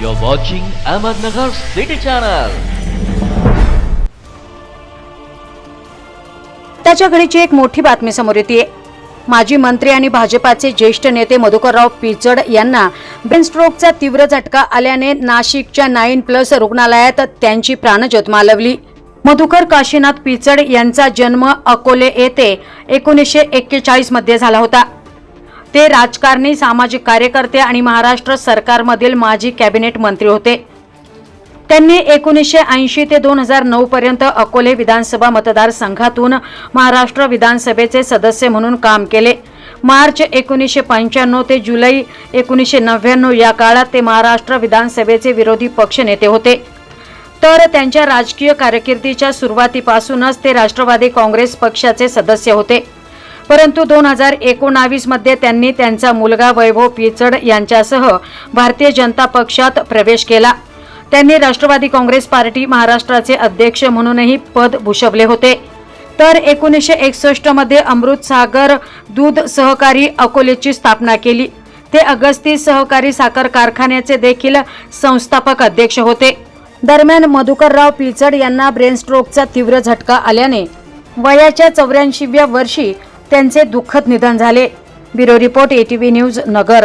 You're watching Ahmednagar City Channel. त्याच्या घडीची एक मोठी बातमी समोर येते माजी मंत्री आणि भाजपाचे ज्येष्ठ नेते मधुकरराव पिचड यांना ब्रेनस्ट्रोकचा तीव्र झटका आल्याने नाशिकच्या नाईन प्लस रुग्णालयात त्यांची प्राणज्योत मालवली. मधुकर काशीनाथ पिचड यांचा जन्म अकोले येथे एकोणीसशे एक्केचाळीसमध्ये झाला होता. ते राजकारणी सामाजिक कार्यकर्ते आणि महाराष्ट्र सरकारमधील माजी कॅबिनेट मंत्री होते. त्यांनी एकोणीसशे ऐंशी ते दोन हजार नऊ पर्यंत अकोले विधानसभा मतदारसंघातून महाराष्ट्र विधानसभेचे सदस्य म्हणून काम केले. मार्च एकोणीसशे पंच्याण्णव ते जुलै एकोणीसशे नव्याण्णव या काळात ते महाराष्ट्र विधानसभेचे विरोधी पक्षनेते होते. तर त्यांच्या राजकीय कारकिर्दीच्या सुरुवातीपासूनच ते राष्ट्रवादी काँग्रेस पक्षाचे सदस्य होते. परंतु दोन हजार एकोणावीसमध्ये त्यांनी त्यांचा मुलगा वैभव पिचड यांच्यासह भारतीय जनता पक्षात प्रवेश केला. त्यांनी राष्ट्रवादी काँग्रेस पार्टी महाराष्ट्राचे अध्यक्ष म्हणूनही पद भूषवले होते. तर एकोणीसशे एकसष्टमध्ये अमृतसागर दूध सहकारी अकोलेची स्थापना केली. ते अगस्ती सहकारी साखर कारखान्याचे देखील संस्थापक अध्यक्ष होते. दरम्यान मधुकरराव पिचड यांना ब्रेनस्ट्रोकचा तीव्र झटका आल्याने वयाच्या चौऱ्याऐंशीव्या वर्षी त्यांचे दुःखद निधन झाले. Bureau report ATV news Nagar.